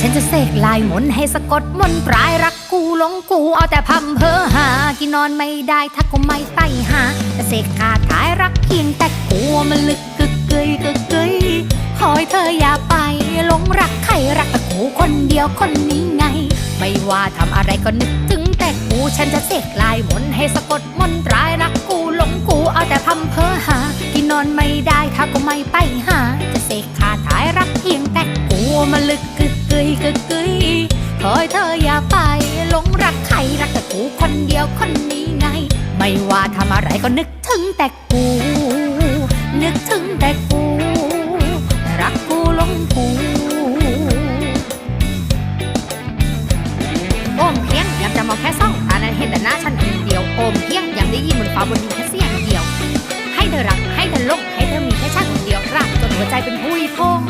ฉันจะเสกลายมนให้สะกดมนปลายรักกูหลงกูเอาแต่พำเพอหา กินนอนไม่ได้ถ้าก็ไม่ไปหาจะเสกคาถายรักเพียงแต่กลัวมันลึกกึกเกยกึกเกยขอให้เธออย่าไปหลงรักใครรักแต่กูคนเดียวคนนี้ไง ไม่ว่าทำอะไรก็นึกถึงแต่กูฉันจะเสกลายมนให้สะกดมนปลายรักกูหลงกูเอาแต่พำเพอหา กินนอนไม่ได้ถ้าก็ไม่ไปหาจะเสกคาถายรักเพียงแต่กูมันลึกกึ กยกึกึยคอยเธออย่าไปหลงรักใครรักแต่กูคนเดียวคนนี้ไง ไม่ว่าทำอะไรก็นึกถึงแต่กู นึกถึงแต่กู รักกูหลงกูโอมเพียงยังจะมองแค่ซ่องตานั้เห็นแต่หน้าฉันคนเดียวโอมเพียงยังได้ยินเมืนฟ้าบนดินแค่เสียงเดียว ให้เธอรักให้เธอลงให้เธอมีแค่ฉันคนเดียวรักจนหัวใจเป็นพุยพง